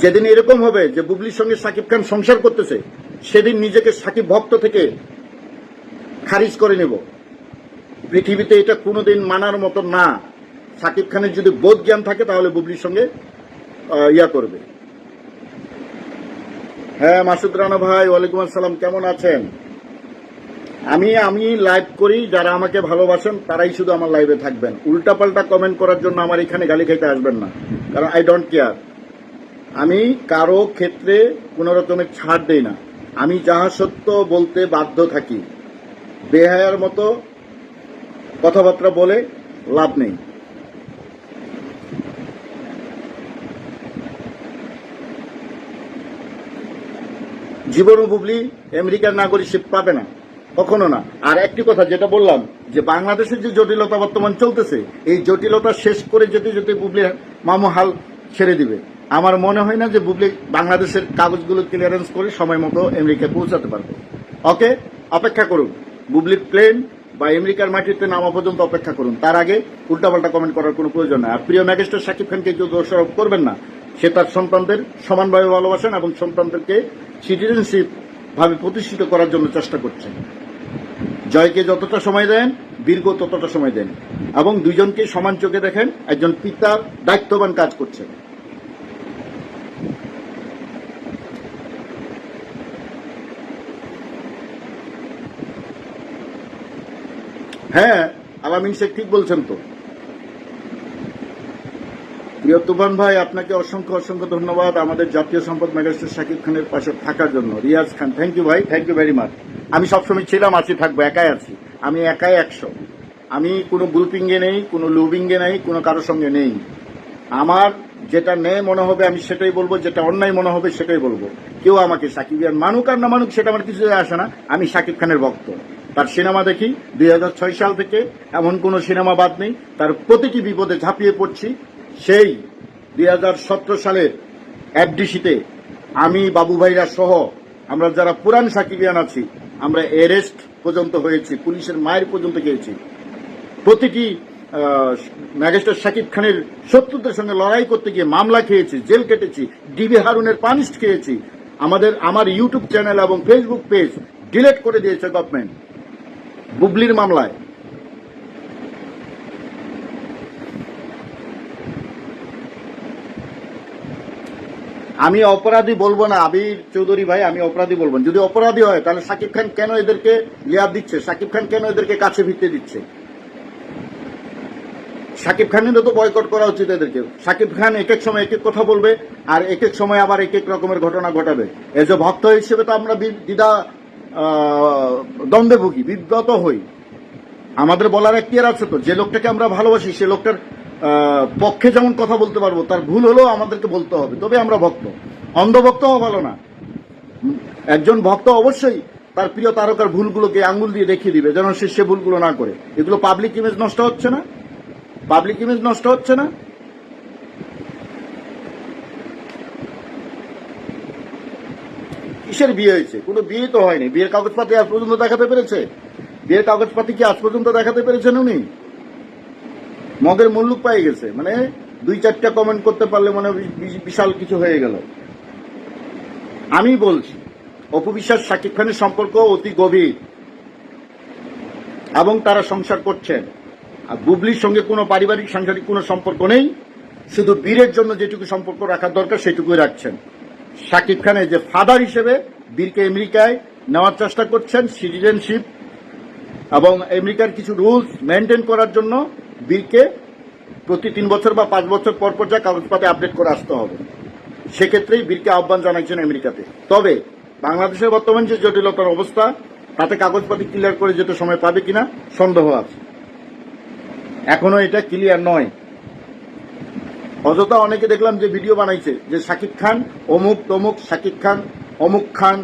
যেদিন এরকম হবে যে বুবলির সঙ্গে সাকিব খান সংসার করতেছে, সেদিন নিজেকে সাকিব ভক্ত থেকে খারিজ করে নেব। পৃথিবীতে এটা কোনোদিন মানার মতো না। সাকিব খানের যদি বোধ জ্ঞান থাকে, তাহলে বুবলির সঙ্গে ইয়া করবে। হ্যাঁ মাসুদ রানা ভাই, ওয়ালাইকুম আসসালাম, কেমন আছেন? আমি আমি লাইভ করি, যারা আমাকে ভালোবাসেন, তারাই শুধু আমার লাইভে থাকবেন। উল্টাপাল্টা কমেন্ট করার জন্য আমার এখানে গালি খাইতে আসবেন না, কারণ আই ডোন্ট কেয়ার আমি কারও ক্ষেত্রে কোনো রকমের ছাড় দেই না। আমি যাহা সত্য বলতে বাধ্য থাকি, বেহায়ার মতো কথাবার্তা বলে লাভ নেই। জীবনও বুবলি আমেরিকার নাগরিকশিপ পাবে না, কখনো না। আর একটি কথা যেটা বললাম, যে বাংলাদেশের যে জটিলতা বর্তমান চলতেছে, এই জটিলতা শেষ করে যেতে যেতে বুবলি মামু হাল ছেড়ে দিবে। আমার মনে হয় না যে বুবলি বাংলাদেশের কাগজগুলো ক্লিয়ারেন্স করে সময় মতো আমেরিকায় পৌঁছাতে পারবে। ওকে? অপেক্ষা করুন। বুবলির প্লেন বা আমেরিকার মাটিতে নামা পর্যন্ত অপেক্ষা করুন। তার আগে উল্টাপাল্টা কমেন্ট করার কোনো প্রয়োজন নেই। আর প্রিয় ম্যাজিস্ট্রেট সাকিব খানকে কেউ দোষারোপ করবেন না, সে তার সন্তানদের সমানভাবে ভালোবাসেন এবং সন্তানদেরকে সিটিজেনশিপ ভাবে প্রতিষ্ঠিত করার জন্য চেষ্টা করছেন জয়কে যতটা সময় দেন বীরকে ততটা সময় দেন এবং দুইজনকে সমান চোখে দেখেন, একজন পিতার দায়িত্ববান কাজ করছেন। হ্যাঁ আলামিন শেখ ঠিক বলছেন তো। প্রিয় তুফান ভাই, আপনাকে অসংখ্য অসংখ্য ধন্যবাদ আমাদের জাতীয় সম্পদ ম্যাগাজিস্ট্রেট শাকিব খানের পাশে থাকার জন্য। রিয়াজ খান থ্যাংক ইউ ভাই থ্যাংক ইউ ভেরি মাচ আমি সবসময় ছিলাম, আছি, থাকব, একাই আছি। আমি একাই একশো। আমি কোনো গ্রুপিংয়ে নেই, কোনো লুবিংয়ে নেই, কোনো কারোর সঙ্গে নেই। আমার যেটা নেই মনে হবে, আমি সেটাই বলব, যেটা অন্যায় মনে হবে, সেটাই বলব। কেউ আমাকে সাকিবিয়ান মানুক আর না মানুক, সেটা আমার কিছু আসে না। আমি সাকিব খানের ভক্ত। তার সিনেমা দেখি, দুই হাজার ছয় সাল থেকে। এমন কোনো সিনেমা বাদ নেই। তার প্রতিটি বিপদে ঝাঁপিয়ে পড়ছি। সেই দুই সালের এফডিসিতে আমি, বাবু ভাইরা সহ আমরা যারা পুরান সাকিবিয়ান আছি, আমরা এরেস্ট পর্যন্ত হয়েছি, পুলিশের মায়ের পর্যন্ত গিয়েছি। প্রতিটি ম্যাজিস্ট্রেট শাকিব খানের শত্রুদের সঙ্গে লড়াই করতে গিয়ে মামলা খেয়েছি, জেল কেটেছি, ডিবি হারুনের পানিশ খেয়েছি। আমাদের, আমার ইউটিউব চ্যানেল এবং ফেসবুক পেজ ডিলেট করে দিয়েছে গভর্নমেন্ট। বুবলির মামলায়। আমি অপরাধী বলব না, আবির চৌধুরী ভাই, আমি অপরাধী বলব যদি অপরাধী হয়, তাহলে সাকিব খান কেন এদেরকে লেয়ার দিচ্ছে? সাকিব খান কেন এদেরকে কাছে ভিত্তি দিচ্ছে? সাকিব খানের তো বয়কট করা উচিত এদেরকে। সাকিব খান এক এক সময় এক এক কথা বলবে, আর এক এক সময় আবার এক এক রকমের ঘটনা ঘটাবে। এজ ভক্ত হিসেবে তো আমরা দ্বিধা দ্বন্দ্বে ভুগি, বিব্রত হই। আমাদের বলার এখতিয়ার আছে তো, যে লোকটাকে আমরা ভালোবাসি, সে লোকটার পক্ষে যেমন কথা বলতে পারব, তার ভুল হলেও আমাদেরকে বলতে হবে, তবে আমরা ভক্ত। অন্ধভক্ত হওয়া ভালো না। একজন ভক্ত অবশ্যই তার প্রিয় তারকার ভুলগুলোকে আঙ্গুল দিয়ে দেখিয়ে দিবে, যেন সে সে ভুলগুলো না করে। এগুলো পাবলিক ইমেজ নষ্ট হচ্ছে না। পাবলিক ইমেজ নষ্ট হচ্ছে না। কিসের বিয়ে হয়েছে? কোনো বিয়ে তো হয়নি। বিয়ের কাগজপাতি আজ পর্যন্ত দেখাতে পেরেছে? বিয়ের কাগজপাতি কি আজ পর্যন্ত দেখাতে পেরেছেন উনি? মগের মুল্লুক পাই গেছে। মানে দুই চারটা কমেন্ট করতে পারলে মানে বিশাল কিছু হয়ে গেল। আমি বলছি অপবিশ্বাস শাকিব খানের সম্পর্ক অতি গভীর এবং তারা সংসার করছেন। আর বুবলির সঙ্গে কোনো পারিবারিক, সাংসারিক কোনো সম্পর্ক নেই। শুধু বীরের জন্য যেটুকু সম্পর্ক রাখার দরকার, সেটুকুই রাখছেন। শাকিব খানের যে ফাদার হিসেবে বীরকে আমেরিকায় নেওয়ার চেষ্টা করছেন সিটিজেনশিপ এবং আমেরিকার কিছু রুলস মেনটেন করার জন্য বীরকে প্রতি তিন বছর বা পাঁচ বছর পর পর যা কাগজপাতে আপডেট করে আসতে হবে। সেক্ষেত্রেই বীরকে আহ্বান জানাচ্ছেন আমেরিকাতে। তবে বাংলাদেশের বর্তমান যে জটিলতার অবস্থা, তাতে কাগজপাতি ক্লিয়ার করে যেতে সময় পাবে কিনা সন্দেহ আছে। এখনও এটা ক্লিয়ার নয়। অযথা অনেকে দেখলাম যে ভিডিও বানাইছে, যে শাকিব খান, অমুক তমুক শাকিব খান, অমুক খান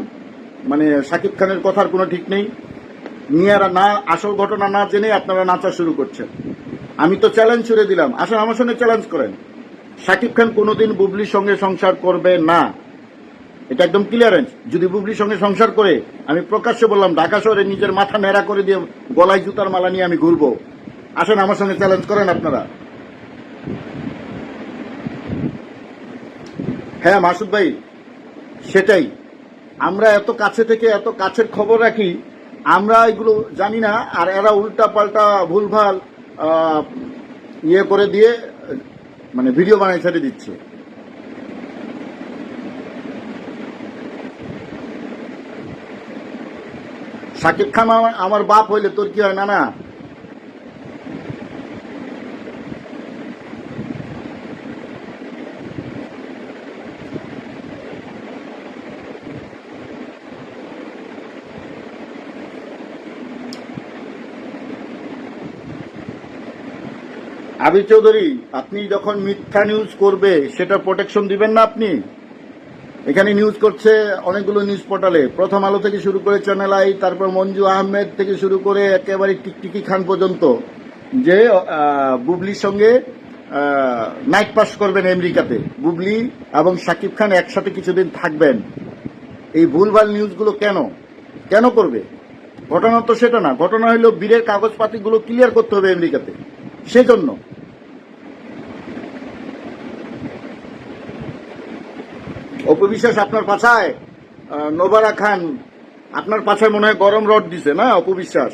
মানে শাকিব খানের কথার কোনো ঠিক নেই। নিয়ারা না, আসল ঘটনা না জেনে আপনারা নাচা শুরু করছেন। আমি তো চ্যালেঞ্জ ছুড়ে দিলাম। আসলে আমার সঙ্গে চ্যালেঞ্জ করেন। শাকিব খান কোনোদিন বুবলির সঙ্গে সংসার করবে না। এটা একদম ক্লিয়ারেন্স যদি বুবলির সঙ্গে সংসার করে, আমি প্রকাশ্যে বললাম, ঢাকা শহরে নিজের মাথা নেড়া করে দিয়ে গলায় জুতার মালা নিয়ে আমি ঘুরবো। আসেন আমার সঙ্গে চ্যালেঞ্জ করেন আপনারা। হ্যাঁ মাসুদ ভাই, সেটাই। আমরা এত কাছে থেকে এত কাছের খবর রাখি, আমরা এগুলো জানি না, আর এরা উল্টা পাল্টা ভুলভাল ইয়ে করে দিয়ে মানে ভিডিও বানাই ছেড়ে দিচ্ছে। শাকিব খান আমার বাপ হইলে তোর কি হয় না না আবির চৌধুরী, আপনি যখন মিথ্যা নিউজ করবে, সেটা প্রোটেকশন দিবেন না আপনি? এখানে নিউজ করছে অনেকগুলো নিউজ পোর্টালে প্রথম আলো থেকে শুরু করে চ্যানেল আই তারপর মঞ্জু আহমেদ থেকে শুরু করে একেবারে টিকটিকি খান পর্যন্ত, যে বুবলির সঙ্গে নাইট পাস করবেন আমেরিকাতে। বুবলি এবং শাকিব খান একসাথে কিছুদিন থাকবেন। এই ভুলভাল নিউজগুলো কেন? কেন করবে? ঘটনা তো সেটা না। ঘটনা হলো, বীরের কাগজপাতিগুলো ক্লিয়ার করতে হবে আমেরিকাতে। সেজন্য অপবিশ্বাস আপনার পাছায় নোবারা খান, আপনার পাছায় মনে হয় গরম রড দিছে, না, অপবিশ্বাস?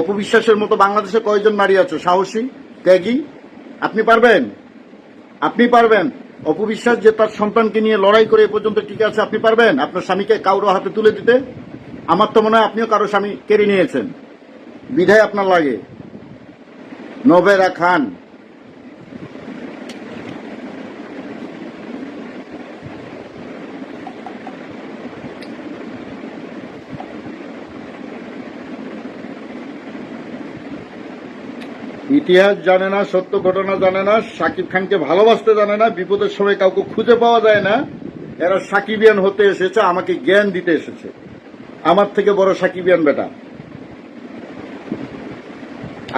অপবিশ্বাসের মতো বাংলাদেশে কয়জন নারী আছে? সাহসী? ত্যাগী? আপনি পারবেন? আপনি পারবেন? অপবিশ্বাস যে তার সন্তানকে নিয়ে লড়াই করে এ পর্যন্ত টিকে আছে, আপনি পারবেন? আপনার স্বামীকে কারও হাতে তুলে দিতে? আমার তো মনে হয় আপনিও কারও স্বামী কেড়ে নিয়েছেন। বিধায় আপনার লাগে। নবেরা খান ইতিহাস জানে না, সত্য ঘটনা জানে না, সাকিব খানকে ভালোবাসতে জানে না, বিপদের সময় কাউকে খুঁজে পাওয়া যায় না। এরা সাকিবিয়ান হতে এসেছে, আমাকে জ্ঞান দিতে এসেছে। আমার থেকে বড় সাকিবিয়ান বেটা।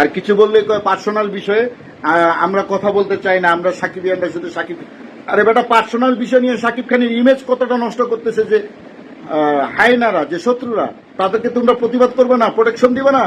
আর কিছু বললে পার্সোনাল বিষয়ে আমরা কথা বলতে চাই না, আমরা সাকিবিয়ানরা শুধু সাকিব। আরে বেটা পার্সোনাল বিষয় নিয়ে সাকিব খানের ইমেজ কতটা নষ্ট করতেছে যে হায়নারা যে শত্রুরা, তাদেরকে তোমরা প্রতিবাদ করবে না প্রোটেকশন দিবে না?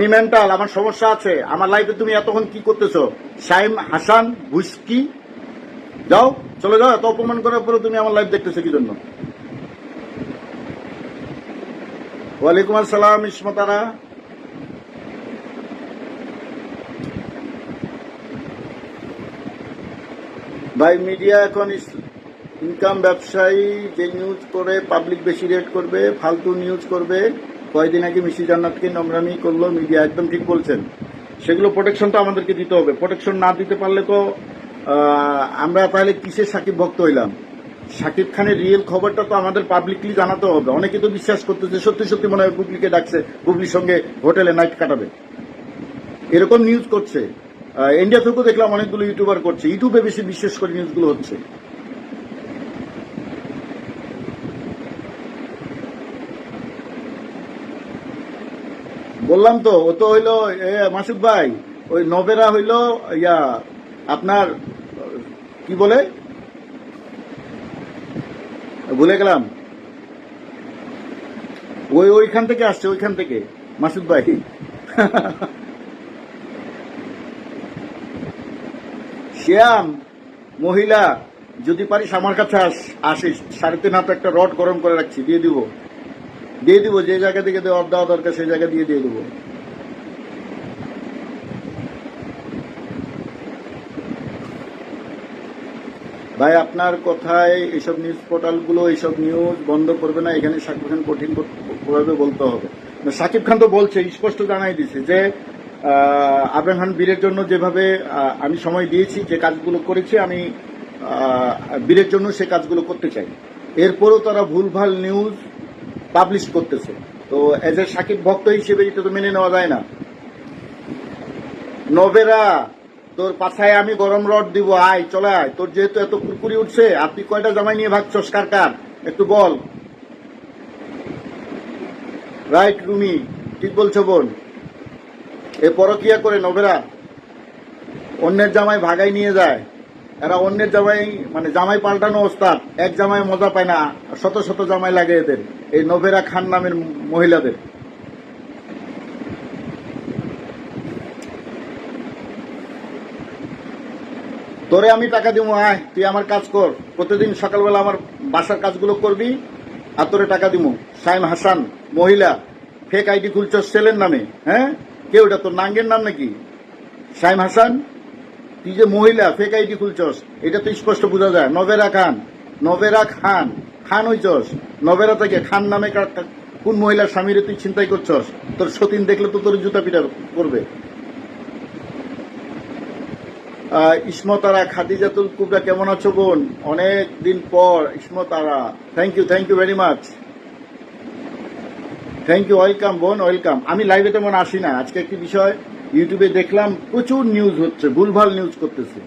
আমি মেন্টাল আমার সমস্যা আছে। আমার লাইফে তুমি এতক্ষণ কি করতেছো? সাইম হাসান বুস্কি যাও, চলে যাও, এত অপমান করার পরে তুমি আমার লাইফ দেখতেছো কি জন্য? ওয়ালাইকুম আসসালাম, ইসমতারা। ভাই মিডিয়া এখন ইনকাম ব্যবসায়ী, যে নিউজ করে পাবলিক বেশি রেট করবে, ফালতু নিউজ করবে। কয়দিন আগে মিশি জান্নাতকে নোংরামি করল, মিডিয়া একদম ঠিক বলছেন। সেগুলো প্রোটেকশনটা আমাদেরকে দিতে হবে। প্রোটেকশন না দিতে পারলে তো আমরা তাহলে কিসের সাকিব ভক্ত হইলাম? সাকিব খানের রিয়েল খবরটা তো আমাদের পাবলিকলি জানাতে হবে। অনেকে তো বিশ্বাস করতেছে, সত্যি সত্যি মনে হয় বুবলিকে ডাকছে, বুবলির সঙ্গে হোটেলে নাইট কাটাবে। এরকম নিউজ করছে। ইন্ডিয়া থেকেও দেখলাম অনেকগুলো ইউটিউবার করছে। ইউটিউবে বেশি বিশ্বাস করে নিউজগুলো হচ্ছে। বললাম তো, ও তো হইল মাসুদ ভাই, ওই নবেরা হইল, ইয়া, আপনার, কি বলে? ভুলে গেলাম। ওই ওইখান থেকে আসছে, ওইখান থেকে, মাসুদ ভাই। শ্যাম, মহিলা, যদি পারিস আমার কাছে আস, আসিস। সাড়ে তিন হাতে একটা রড গরম করে রাখছি, দিয়ে দিব। দিয়ে দিব যে জায়গা থেকে দেওয়া দেওয়া দরকার সেই জায়গা দিয়ে দিয়ে দেবো। ভাই আপনার কথায় এইসব নিউজ পোর্টালগুলো এইসব নিউজ বন্ধ করবে না এখানে সাকিব খান কঠিন বলতে হবে। সাকিব খান তো বলছে স্পষ্ট জানাই দিছে যে আহ, আবরাম খান বীরের জন্য যেভাবে আমি সময় দিয়েছি যে কাজগুলো করেছি আমি বীরের জন্য সে কাজগুলো করতে চাই। এরপরও তারা ভুলভাল নিউজ পাবলিশ করতেছে। তো এজ এ সাকিব ভক্ত হিসেবে এটা তো মেনে নেওয়া যায় না। নবেরা, তোর পাছায় আমি গরম রড দিব, আয়, চলে আয়। তোর যেহেতু এত কুরকুরি উঠছে তুই কয়টা জামাই নিয়ে ভাগছস? কার কার? একটু বল। রাইট রুমি, ঠিক বলছো বোন। এ পরকিয়া করে নবেরা। অন্যের জামাই ভাগাই নিয়ে যায়। এরা অন্যের জামাই মানে জামাই পাল্টানো ওস্তাদ। এক জামাই মজা পায় না, শত শত জামাই লাগে এদের। এই নভেরা খান নামের মহিলাদের। তোরে আমি টাকা দিব, আয়, তুই আমার কাজ কর। প্রতিদিন সকালবেলা আমার বাসার কাজগুলো করবি আর তোরে টাকা দিব। সাইম হাসান, মহিলা ফেক আইডি খুলছ সেলের নামে হ্যাঁ? কেউ এটা তোর নাঙ্গের নাম নাকি? সাইম হাসান, তুই যে মহিলা ফেক আইডি খুলছস, এটা তো স্পষ্ট বোঝা যায়। নবেরা খান নবেরা খান। খান হইছস? নবেরা থেকে খান নামে কোন মহিলার স্বামীরে তুই চিন্তাই করছস? তোর সতীন দেখলে তো তোর জুতা পিটা করবে ইসমতারা, খাদিজাতুল কুবরা কেমন আছো বোন? অনেক দিন পর Ismatara. Thank you thank you very much thank you welcome বোন ওয়েলকাম আমি লাইভে তেমন আসি না। আজকে একটি বিষয় ইউটিউবে দেখলাম প্রচুর নিউজ হচ্ছে, ভুলভাল নিউজ করতেছে।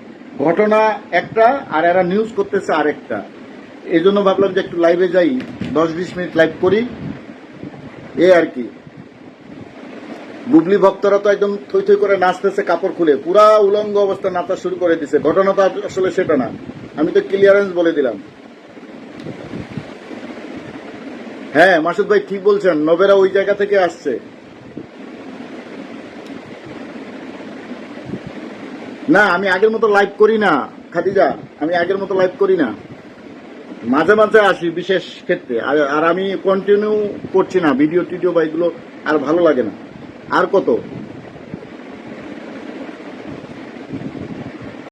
ঘটনা একটা, আর এরা নিউজ করতেছে আরেকটা। এই জন্য ভাবলাম যে একটু লাইভে যাই, দশ বিশ মিনিট লাইভ করি। এ আর কি। বুবলি ভক্তরা তো একদম থই থই করে নাচতেছে কাপড় খুলে। পুরা উলঙ্গ অবস্থা নাচা শুরু করে দিছে। তো আসলে সেটা না। আমি তো ক্লিয়ারেন্স বলে দিলাম। হ্যাঁ মাসুদ ভাই ঠিক বলছেন, নবেরা ওই জায়গা থেকে আসছে। না, আমি আগের মতো লাইভ করি না, খাদিজা। আমি আগের মতো লাইভ করি না। মাঝে মাঝে আসি বিশেষ ক্ষেত্রে। আর আমি কন্টিনিউ করছি না ভিডিও টিডিও বা এগুলো আর ভালো লাগে না। আর কত?